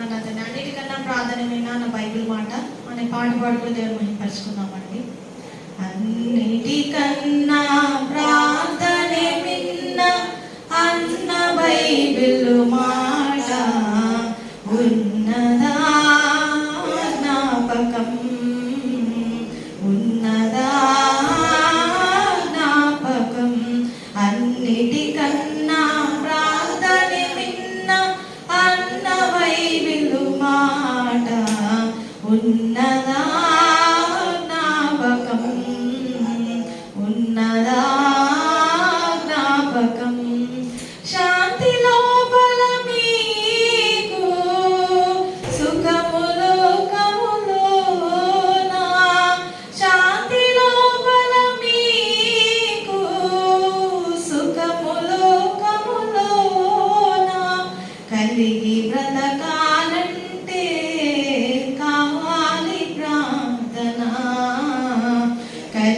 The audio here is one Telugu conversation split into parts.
మన అన్నిటికన్నా ప్రాధాన్యమైన నా బైబిల్ మాట అనే పాట పాడుకుని దేవుడు మహిమపరుచుకుందామండి అన్నిటికన్నా ప్రా ఉన్నదా జ్ఞాపకం ఉన్నదా జ్ఞాపకం శాంతి లోపల మీకు సుఖములో కములోనా శాంతి లోపల మీకు సుఖములో కములోనా కలిగి బ్రతకాలంటే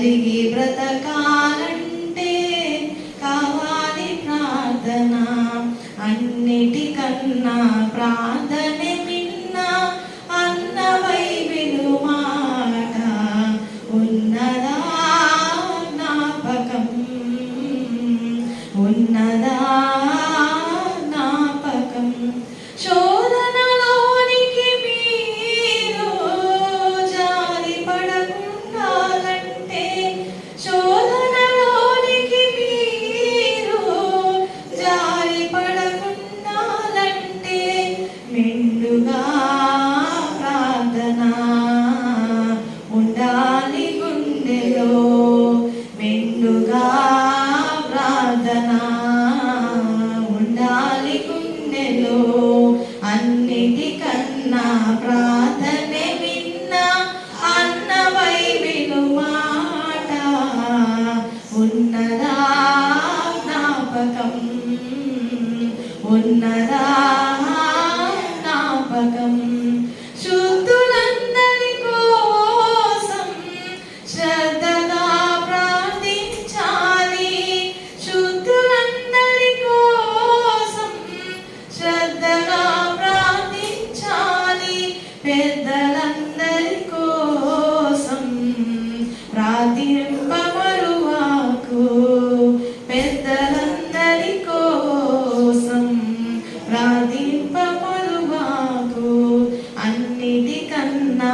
కలిగి మెండుగా ప్రార్థన ఉండాలి గుండెలో అన్నిటికన్నా ప్రార్థనే విన్న అన్న బైబిలు మాట. ఉన్నదా జ్ఞాపకం? ఉన్నదా పెద్దలందరి కోసం ప్రాతింపమరువాకు పెద్దలందరి కోసం ప్రాతింపమరువాకు అన్నిటికన్నా